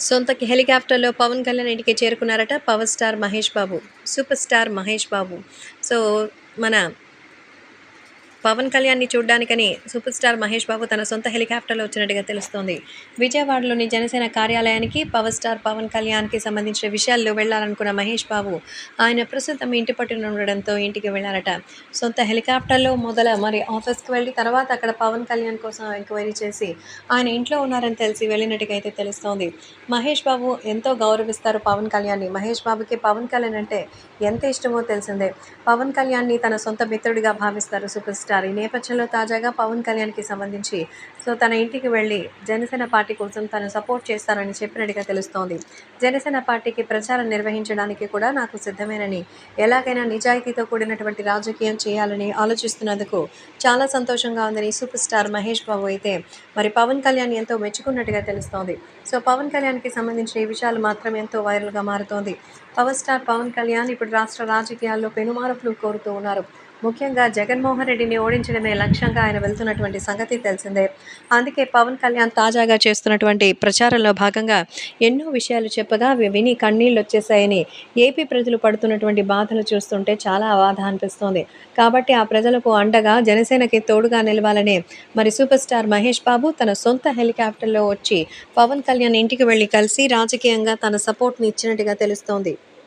సొంత హెలికాప్టర్లో పవన్ కళ్యాణ్ ఇంటికి చేరుకున్నారట power star Mahesh Babu super star Mahesh Babu. So మన పవన్ కళ్యాణ్ని చూడ్డానికని సూపర్ స్టార్ మహేష్ బాబు తన సొంత హెలికాప్టర్లో వచ్చినట్టుగా తెలుస్తోంది. విజయవాడలోని జనసేన కార్యాలయానికి పవర్ స్టార్ పవన్ కళ్యాణ్కి సంబంధించిన విషయాల్లో వెళ్ళాలనుకున్న మహేష్ బాబు ఆయన ప్రస్తుతం ఇంటి పట్టున ఉండడంతో ఇంటికి వెళ్ళారట. సొంత హెలికాప్టర్లో మొదల మరి ఆఫీస్కి వెళ్ళి తర్వాత అక్కడ పవన్ కళ్యాణ్ కోసం ఎంక్వైరీ చేసి ఆయన ఇంట్లో ఉన్నారని తెలిసి వెళ్ళినట్టుగా అయితే తెలుస్తోంది. మహేష్ బాబు ఎంతో గౌరవిస్తారు పవన్ కళ్యాణ్ని. మహేష్ బాబుకి పవన్ కళ్యాణ్ అంటే ఎంత ఇష్టమో తెలిసిందే. పవన్ కళ్యాణ్ని తన సొంత మిత్రుడిగా భావిస్తారు సూపర్ స్టార్ ఈ నేపథ్యంలో తాజాగా పవన్ కళ్యాణ్కి సంబంధించి సో తన ఇంటికి వెళ్ళి జనసేన పార్టీ కోసం తను సపోర్ట్ చేస్తారని చెప్పినట్టుగా తెలుస్తోంది. జనసేన పార్టీకి ప్రచారం నిర్వహించడానికి కూడా నాకు సిద్ధమేనని ఎలాగైనా నిజాయితీతో కూడినటువంటి రాజకీయం చేయాలని ఆలోచిస్తున్నందుకు చాలా సంతోషంగా ఉందని సూపర్ స్టార్ మహేష్ బాబు అయితే మరి పవన్ కళ్యాణ్ ఎంతో మెచ్చుకున్నట్టుగా తెలుస్తోంది. సో పవన్ కళ్యాణ్కి సంబంధించిన ఈ విషయాలు మాత్రం ఎంతో వైరల్గా మారుతోంది. పవర్ స్టార్ పవన్ కళ్యాణ్ ఇప్పుడు రాష్ట్ర రాజకీయాల్లో పెనుమార్పులు కోరుతూ ఉన్నారు. ముఖ్యంగా జగన్మోహన్ రెడ్డిని ఓడించడమే లక్ష్యంగా ఆయన వెళ్తున్నటువంటి సంగతి తెలిసిందే. అందుకే పవన్ కళ్యాణ్ తాజాగా చేస్తున్నటువంటి ప్రచారంలో భాగంగా ఎన్నో విషయాలు చెప్పగా అవి విని కన్నీళ్ళు వచ్చేసాయని ఏపీ ప్రజలు పడుతున్నటువంటి బాధలు చూస్తుంటే చాలా బాధ అనిపిస్తోంది. కాబట్టి ఆ ప్రజలకు అండగా జనసేనకి తోడుగా నిలవాలనే మరి సూపర్ స్టార్ మహేష్ బాబు తన సొంత హెలికాప్టర్లో వచ్చి పవన్ కళ్యాణ్ ఇంటికి వెళ్ళి కలిసి రాజకీయంగా తన సపోర్ట్ని ఇచ్చినట్టుగా తెలుస్తోంది.